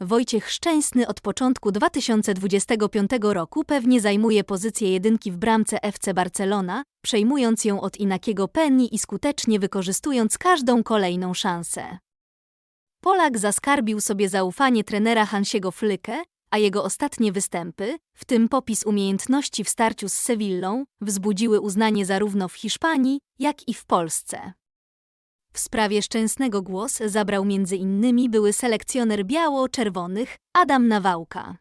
Wojciech Szczęsny od początku 2025 roku pewnie zajmuje pozycję jedynki w bramce FC Barcelona, przejmując ją od Inakiego Penny i skutecznie wykorzystując każdą kolejną szansę. Polak zaskarbił sobie zaufanie trenera Hansiego Flyke, a jego ostatnie występy, w tym popis umiejętności w starciu z Sewillą, wzbudziły uznanie zarówno w Hiszpanii, jak i w Polsce. W sprawie Szczęsnego głos zabrał między innymi były selekcjoner biało-czerwonych Adam Nawałka.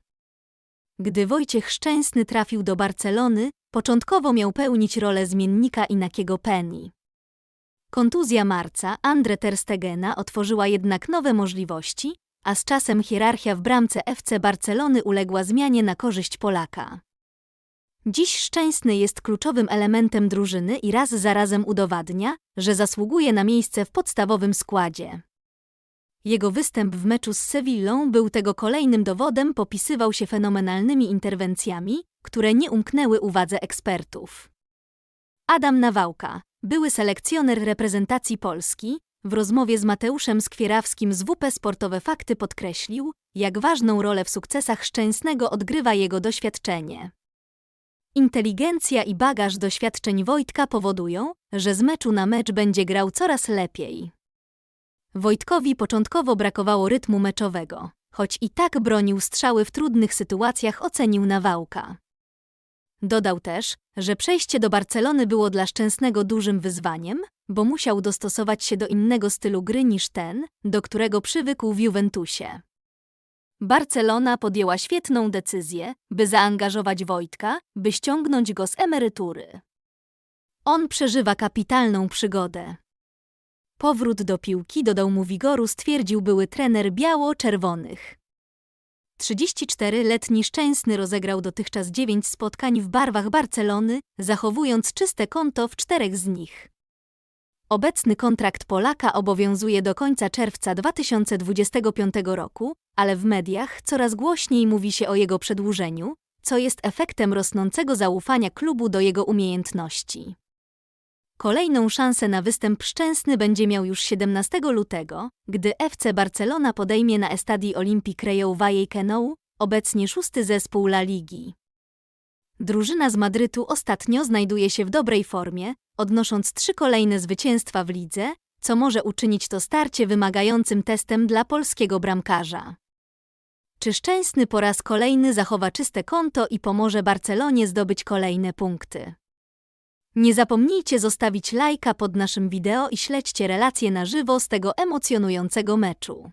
Gdy Wojciech Szczęsny trafił do Barcelony, początkowo miał pełnić rolę zmiennika Inakiego Penny. Kontuzja marca Andre Ter Stegena otworzyła jednak nowe możliwości, a z czasem hierarchia w bramce FC Barcelony uległa zmianie na korzyść Polaka. Dziś Szczęsny jest kluczowym elementem drużyny i raz za razem udowadnia, że zasługuje na miejsce w podstawowym składzie. Jego występ w meczu z Sewillą był tego kolejnym dowodem, popisywał się fenomenalnymi interwencjami, które nie umknęły uwadze ekspertów. Adam Nawałka, były selekcjoner reprezentacji Polski, w rozmowie z Mateuszem Skwierawskim z WP Sportowe Fakty podkreślił, jak ważną rolę w sukcesach Szczęsnego odgrywa jego doświadczenie. Inteligencja i bagaż doświadczeń Wojtka powodują, że z meczu na mecz będzie grał coraz lepiej. Wojtkowi początkowo brakowało rytmu meczowego, choć i tak bronił strzały w trudnych sytuacjach ocenił Nawałka. Dodał też, że przejście do Barcelony było dla Szczęsnego dużym wyzwaniem, bo musiał dostosować się do innego stylu gry niż ten, do którego przywykł w Juventusie. Barcelona podjęła świetną decyzję, by zaangażować Wojtka, by ściągnąć go z emerytury. On przeżywa kapitalną przygodę. Powrót do piłki dodał mu wigoru, stwierdził były trener biało-czerwonych. 34-letni Szczęsny rozegrał dotychczas 9 spotkań w barwach Barcelony, zachowując czyste konto w czterech z nich. Obecny kontrakt Polaka obowiązuje do końca czerwca 2025 roku, ale w mediach coraz głośniej mówi się o jego przedłużeniu, co jest efektem rosnącego zaufania klubu do jego umiejętności. Kolejną szansę na występ szczęsny będzie miał już 17 lutego, gdy FC Barcelona podejmie na Estadi Olympique Reyo Vallecano, obecnie szósty zespół La Ligi. Drużyna z Madrytu ostatnio znajduje się w dobrej formie, odnosząc trzy kolejne zwycięstwa w lidze, co może uczynić to starcie wymagającym testem dla polskiego bramkarza. Czy Szczęsny po raz kolejny zachowa czyste konto i pomoże Barcelonie zdobyć kolejne punkty? Nie zapomnijcie zostawić lajka pod naszym wideo i śledźcie relacje na żywo z tego emocjonującego meczu.